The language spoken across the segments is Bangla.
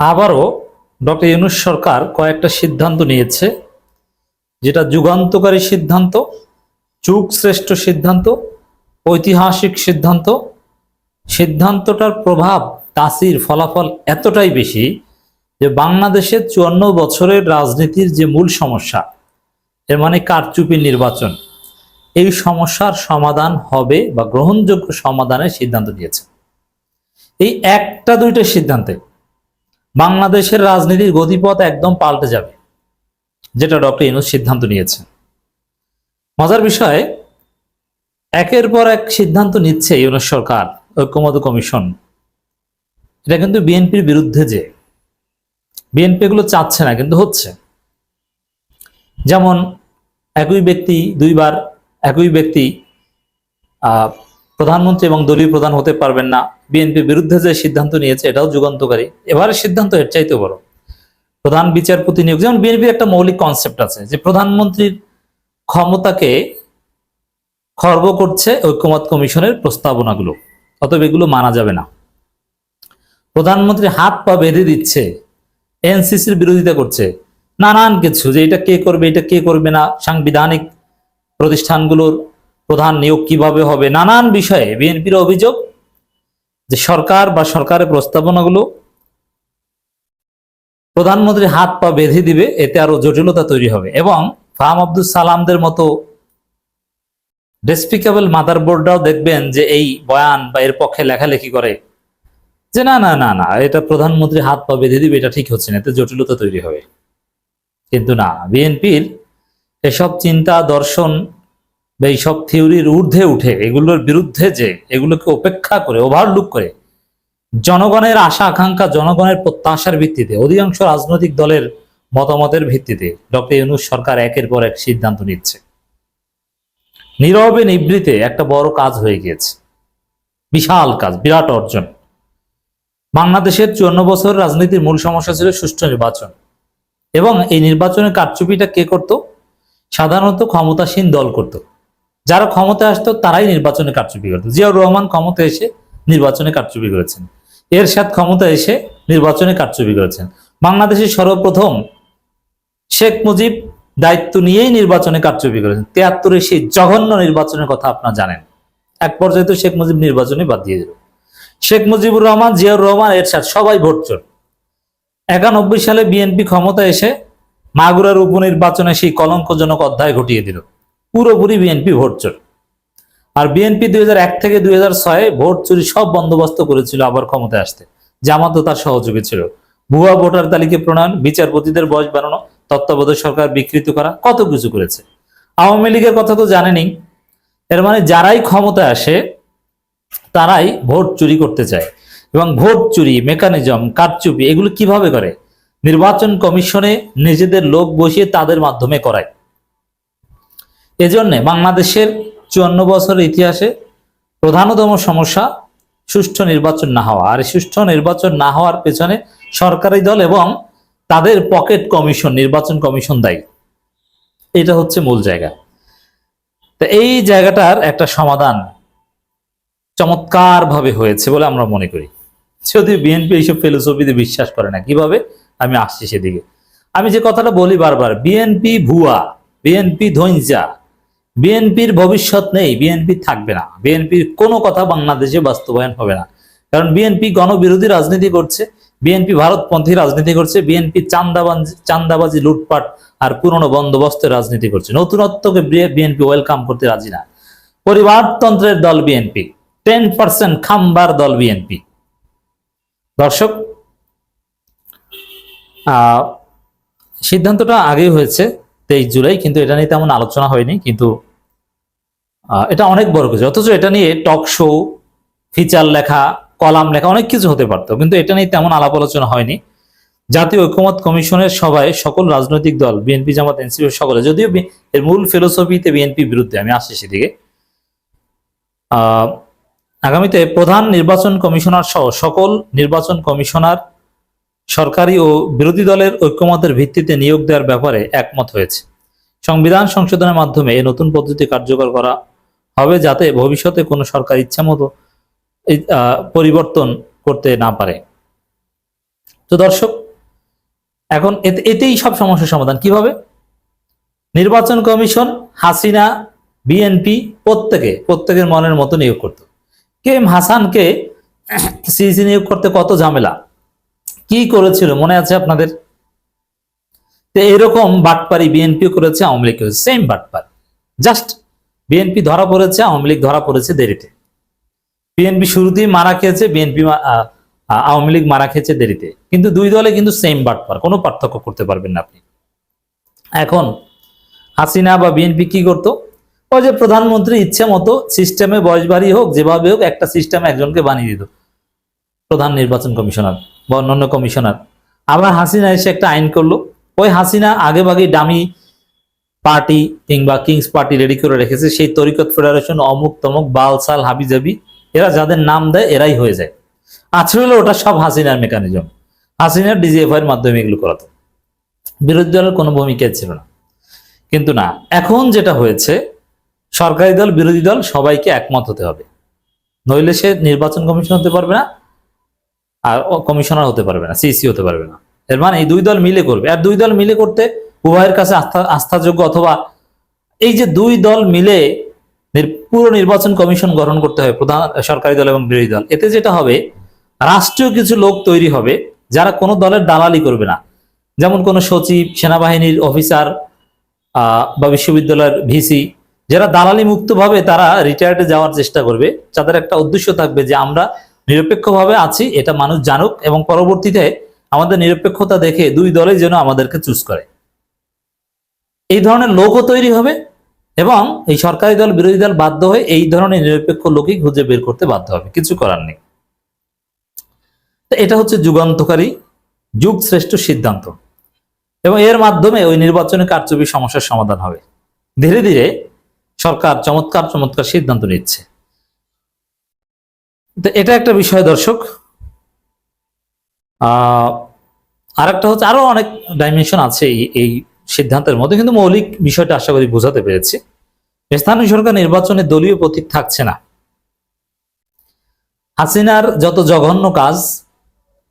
আবারও ডক্টর ইউনুস সরকার কয়েকটা সিদ্ধান্ত নিয়েছে, যেটা যুগান্তকারী সিদ্ধান্ত যুগ শ্রেষ্ঠ সিদ্ধান্ত, ঐতিহাসিক সিদ্ধান্ত। সিদ্ধান্তটার প্রভাব তাসির ফলাফল এতটাই বেশি যে বাংলাদেশের চুয়ান্ন বছরের রাজনীতির যে মূল সমস্যা, এর মানে কারচুপি নির্বাচন, এই সমস্যার সমাধান হবে বা গ্রহণযোগ্য সমাধানের সিদ্ধান্ত নিয়েছে এই একটা দুইটা সিদ্ধান্তে বাংলাদেশের রাজনীতির গতিপথ একদম পাল্টে যাবে, যেটা ডক্টর ইনুস সিদ্ধান্ত নিয়েছে মজার বিষয়, একের পর এক সিদ্ধান্ত নিচ্ছে ইউনুস সরকার ঐক্যমত কমিশন। এটা কিন্তু বিএনপির বিরুদ্ধে যে, বিএনপি এগুলো চাচ্ছে না, কিন্তু হচ্ছে। যেমন, একই ব্যক্তি দুইবার, একই ব্যক্তি প্রধানমন্ত্রী এবং দলীয় প্রধান হতে পারবেন না। বিএনপির বিরুদ্ধে যে সিদ্ধান্ত নিয়েছে, এটাও যুগান্তকারী। এবারের সিদ্ধান্ত এর চাইতে বড়। প্রধান বিচারপতি নিয়োগ, যেমন বিএনপির একটা মৌলিক কনসেপ্ট আছে যে প্রধানমন্ত্রীর ক্ষমতাকে খর্ব করছে ঐক্যমত কমিশনের প্রস্তাবনাগুলো। অতএব এগুলো মানা যাবে না। প্রধানমন্ত্রী হাত পা বেঁধে দিচ্ছে, এনসিসির বিরোধিতা করছে। নানান কিছু যে এটা কে করবে, এটা কে করবে না, সাংবিধানিক প্রতিষ্ঠানগুলোর প্রধান নিয়োগ কীভাবে হবে? নানান বিষয়ে বিএনপির অভিযোগ যে সরকার বা সরকারের প্রস্তাবনাগুলো প্রধানমন্ত্রী হাত পা বেঁধে দিবে, এতে আরও জটিলতা তৈরি হবে। এবং ফাহাম আব্দুল সালামদের মতো ডেসপিকেবল মাদার বোর্ডরাও দেখবেন যে এই বয়ান বা এর পক্ষে লেখালেখি করে যে না না না না, এটা প্রধানমন্ত্রী হাত পা বেঁধে দিবে, এটা ঠিক হচ্ছে না, এতে জটিলতা তৈরি হবে। কিন্তু না, বিএনপির এসব চিন্তা, দর্শন বা এইসব থিওরির ঊর্ধ্বে উঠে এগুলোর বিরুদ্ধে যে এগুলোকে উপেক্ষা করে ওভারলুক করে, জনগণের আশা, আকাঙ্ক্ষা, জনগণের প্রত্যাশার ভিত্তিতে, অধিকাংশ রাজনৈতিক দলের মতামতের ভিত্তিতে ডক্টর ইউনুস সরকার একের পর এক সিদ্ধান্ত নিচ্ছে। নীরবে নিবৃতে একটা বড় কাজ হয়ে গিয়েছে। বিশাল কাজ, বিরাট অর্জন। বাংলাদেশের চুয়ান্ন বছর রাজনীতির মূল সমস্যা ছিল সুষ্ঠু নির্বাচন। এবং এই নির্বাচনের কারচুপিটা কে করত? সাধারণত ক্ষমতাসীন দল করত। যারা ক্ষমতায় আসতো, তারাই নির্বাচনে কারচুপি করতো। জিয়াউর রহমান ক্ষমতায় এসে নির্বাচনে কারচুপি করেছেন। এর এরশাদ ক্ষমতা এসে নির্বাচনে কারচুপি করেছেন। বাংলাদেশের সর্বপ্রথম শেখ মুজিব দায়িত্ব নিয়েই নির্বাচনে কারচুপি করেছেন। তিয়াত্তরে সেই জঘন্য নির্বাচনের কথা আপনারা জানেন। এক পর্যায়ে তো শেখ মুজিব নির্বাচনে বাদ দিয়ে দিল। শেখ মুজিবুর রহমান, জিয়াউর রহমান, এরশাদ সবাই ভোট চোর একানব্বই সালে বিএনপি ক্ষমতা এসে মাগুরার উপনির্বাচনে সেই কলঙ্কজনক অধ্যায় ঘটিয়ে দিল। পুরোপুরি বিএনপি ভোট চোর। আর বিএনপি দুই হাজার এক থেকে দুই ছয়ে ভোট চুরি সব বন্দোবস্ত করেছিল আবার ক্ষমতায় আসতে। জামাতও তার সহযোগী ছিল। ভুয়া ভোটার তালিকা প্রণয়ন, বিচারপতিদের বয়স বাড়ানো, তত্ত্বাবধায়ক সরকার বিকৃত করা, কত কিছু করেছে। আওয়ামী লীগের কথা তো জানেনি এর মানে যারাই ক্ষমতায় আসে, তারাই ভোট চুরি করতে চায়। এবং ভোট চুরি, মেকানিজম, কারচুপি, এগুলো কীভাবে করে? নির্বাচন কমিশনে নিজেদের লোক বসিয়ে তাদের মাধ্যমে করায়। এজন্য বাংলাদেশের চুয়ান্ন বছরের ইতিহাসে প্রধানতম সমস্যা সুষ্ঠু নির্বাচন না হওয়া। আর সুষ্ঠু নির্বাচন না হওয়ার পেছনে সরকারি দল এবং তাদের পকেট কমিশন, নির্বাচন কমিশন দায়ী। এটা হচ্ছে মূল জায়গা। তো এই জায়গাটার একটা সমাধান চমৎকার ভাবে হয়েছে বলে আমরা মনে করি। যদি বিএনপি এইসব ফিলোসফিতে বিশ্বাস করে না, কীভাবে? আমি আসছি সেদিকে। আমি যে কথাটা বলি বারবার, বিএনপি ভুয়া, বিএনপি ধৈঞ্জা বিএনপির ভবিষ্যৎ নেই, বিএনপি থাকবে না। বিএনপির কোনো কথা বাংলাদেশে বাস্তবায়ন হবে না। কারণ বিএনপি গণবিরোধী রাজনীতি করছে, বিএনপি ভারতপন্থী রাজনীতি করছে, বিএনপি চান্দাবাজি চান্দাবাজি, লুটপাট আর পুরনো বন্দোবস্তের রাজনীতি করছে। নতুনত্বকে বিএনপি ওয়েলকাম করতে রাজি না। পরিবারতন্ত্রের দল বিএনপি, টেন পার্সেন্ট খাম্বার দল বিএনপি। দর্শক সিদ্ধান্তটা আগেই হয়েছে তেইশ জুলাই, কিন্তু এটা নিয়ে তেমন আলোচনা হয়নি, কিন্তু এটা অনেক বড় কিছু। অথচ এটা নিয়ে টক শো ফিচার লেখা, কলাম লেখা অনেক কিছু হতে পারতো। কিন্তু এটা নিয়ে তেমন আলাপ আলোচনা হয়নি। জাতীয় ঐক্যমত কমিশনের সভায় সকল রাজনৈতিক দল, বিএনপি জামাত এনসিপি সকলে, যদিও এর মূল ফিলোসফিতে বিএনপি বিরুদ্ধে, আমি আসছি সেদিকে। আগামীতে প্রধান নির্বাচন কমিশনার সহ সকল নির্বাচন কমিশনার সরকারি ও বিরোধী দলের ঐক্যমতের ভিত্তিতে নিয়োগ দেওয়ার ব্যাপারে একমত হয়েছে। সংবিধান সংশোধনের মাধ্যমে এই নতুন পদ্ধতি কার্যকর করা হবে যাতে ভবিষ্যতে কোনো সরকার ইচ্ছা মতো পরিবর্তন করতে না পারে। তো দর্শক, এখন এতেই সব সমস্যার সমাধান। কীভাবে? নির্বাচন কমিশন হাসিনা, বিএনপি প্রত্যেকে, প্রত্যেকের মনের মতো নিয়োগ করত। কে এম হাসানকে সিইসি নিয়োগ করতে কত ঝামেলা? কি করেছিল? মনে আছে আপনাদের? এরকম বাটপারি বিএনপি করেছে, আওয়ামী লীগ সেম বাটপার। জাস্ট বিএনপি ধরা পড়েছে, আওয়ামী লীগ ধরা পড়েছে দেরিতে। বিএনপি শুরুতেই মারা খেয়েছে বিএনপি আওয়ামী লীগ মারা খেয়েছে দেরিতে। কিন্তু দুই দলে কিন্তু সেম বাটপার, কোনো পার্থক্য করতে পারবেন না আপনি। এখন হাসিনা বা বিএনপি কি করতো? ওই যে প্রধানমন্ত্রী ইচ্ছে মতো সিস্টেমে বয়স বাড়ি হোক, যেভাবে হোক, একটা সিস্টেমে একজনকে বানিয়ে দিত। প্রধান নির্বাচন কমিশনার বা অন্যান্য কমিশনার। আবার হাসিনা এসে একটা আইন করল। ওই হাসিনা আগে ভাগে ডামি পার্টি কিংবা কিংস পার্টি রেডি করে রেখেছে, সেই তরিকত ফেডারেশন অমুক তমুক, বালসাল, হাবিজাবি, এরা যাদের নাম দেয় এরাই হয়ে যায়। আসলে ওটা সব হাসিনার মেকানিজম হাসিনার ডিজিএফআই এর মাধ্যমে এগুলো করাতো। বিরোধী দলের কোনো ভূমিকা ছিল না। কিন্তু না, এখন যেটা হয়েছে, সরকারি দল, বিরোধী দল সবাইকে একমত হতে হবে। নইলে সে নির্বাচন কমিশন হতে পারবে না, আর কমিশনার হতে পারবে না সিসি হতে পারবে না। এর মানে এই দুই দল মিলে করবে। আর দুই দল মিলে করতে উভয়ের কাছে আস্থা, আস্থাযোগ্য অথবা এই যে দুই দল মিলে পুরো নির্বাচন কমিশন গঠন করতে হবে, প্রধান সরকারি দল এবং বিরোধী দল। এতে যেটা হবে, রাষ্ট্রীয় কিছু লোক তৈরি হবে যারা কোনো দলের দালালি করবে না। যেমন কোনো সচিব, সেনাবাহিনীর অফিসার বা বিশ্ববিদ্যালয়ের ভিসি, যারা দালালি মুক্তভাবে তারা রিটায়ার্ডে যাওয়ার চেষ্টা করবে। তাদের একটা উদ্দেশ্য থাকবে যে আমরা নিরপেক্ষভাবে আছি, এটা মানুষ জানুক এবং পরবর্তীতে আমাদের নিরপেক্ষতা দেখে দুই দলে যেন আমাদেরকে চুজ করে। এই ধরনের লোকও তৈরি হবে এবং এই সরকারি দল, বিরোধী দল বাধ্য হয়ে এই ধরনের নিরপেক্ষ লোকই খুঁজে বের করতে বাধ্য হবে। কিছু করার নেই। এটা হচ্ছে যুগান্তকারী যুগ শ্রেষ্ঠ সিদ্ধান্ত। এবং এর মাধ্যমে ওই নির্বাচনে কারচুপি সমস্যার সমাধান হবে। ধীরে ধীরে সরকার চমৎকার চমৎকার সিদ্ধান্ত নিচ্ছে। তো এটা একটা বিষয় দর্শক। আর একটা হচ্ছে আরও অনেক ডাইমেনশন আছে এই সিদ্ধান্তের মধ্যে, কিন্তু মৌলিক বিষয়টা আশা করি বোঝাতে পেরেছি। স্থানীয় সরকার নির্বাচনে দলীয় প্রতীক থাকছে না। হাসিনার যত জঘন্য কাজ,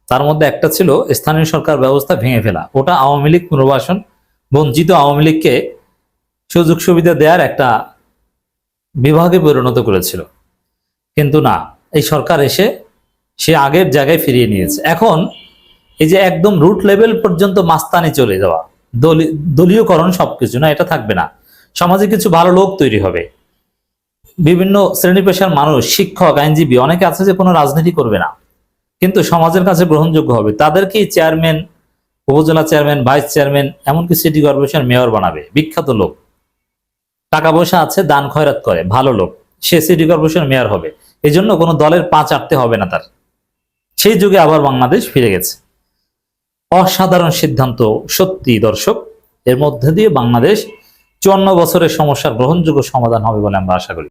তার মধ্যে একটা ছিল স্থানীয় সরকার ব্যবস্থা ভেঙে ফেলা। ওটা আওয়ামী লীগ পুনর্বাসন, বঞ্চিত আওয়ামী লীগকে সুযোগ সুবিধা দেওয়ার একটা বিভাগে পরিণত করেছিল। কিন্তু না, এই সরকার এসে সে আগের জায়গায় ফিরিয়ে নিয়েছে। এখন এই যে একদম রুট লেভেল পর্যন্ত মাস্তানি চলে যাওয়া দলীয়করণ সবকিছু, না, এটা থাকবে না। সমাজে কিছু ভালো লোক তৈরি হবে। বিভিন্ন শ্রেণি পেশার মানুষ, শিক্ষক, আইনজীবী, অনেকে আছে যে কোনো রাজনীতি করবে না। কিন্তু সমাজের কাছে গ্রহণযোগ্য হবে। তাদেরকেই চেয়ারম্যান, উপজেলা চেয়ারম্যান, ভাইস চেয়ারম্যান, এমনকি সিটি কর্পোরেশন মেয়র বানাবে। বিখ্যাত লোক। টাকা পয়সা আছে, দান খয়রাত করে, ভালো লোক। সে সিটি কর্পোরেশন মেয়র হবে। এই জন্য কোনো দলের পা চাটতে হবে না তার। সেই যুগে আবার বাংলাদেশ ফিরে গেছে। অসাধারণ সিদ্ধান্ত। সত্যি দর্শক, এর মধ্যে দিয়ে বাংলাদেশ চুয়ান্ন বছরের সমস্যার গ্রহণযোগ্য সমাধান হবে বলে আমরা আশা করি।